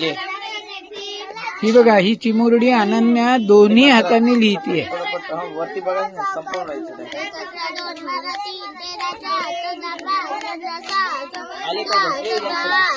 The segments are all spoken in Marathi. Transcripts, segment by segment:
जे ही बघा ही चिमुरडी अनन्या दोन्ही हाताने लिहितीये हा वरती ना, संपवून राहायचं ते. आले का बघ? हे बघ.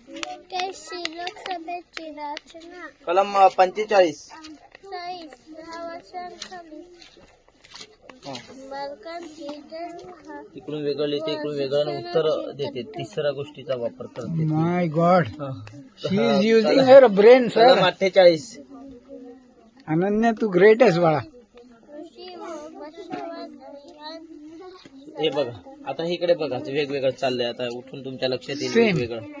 कैशी लोकसभेची रचना कलम पंचेचाळीस. चाळीस दहा वर्षांखाली. बालकांची जन्म इकडून वेगळं लिहिते इकडून वेगळं उत्तर देते. तिसऱ्या गोष्टीचा वापर करते. My god. She is using her brain कलम सर अठ्ठेचाळीस. अनन्या तू ग्रेट आहेस बाळा. कृषी व पशुवैद्यक हे बघा आता हे इकडे बघा ते वेगवेगळं चाललंय. आता उठून तुमच्या लक्षात येईल Same. वेगवेगळं.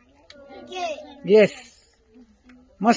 Yes.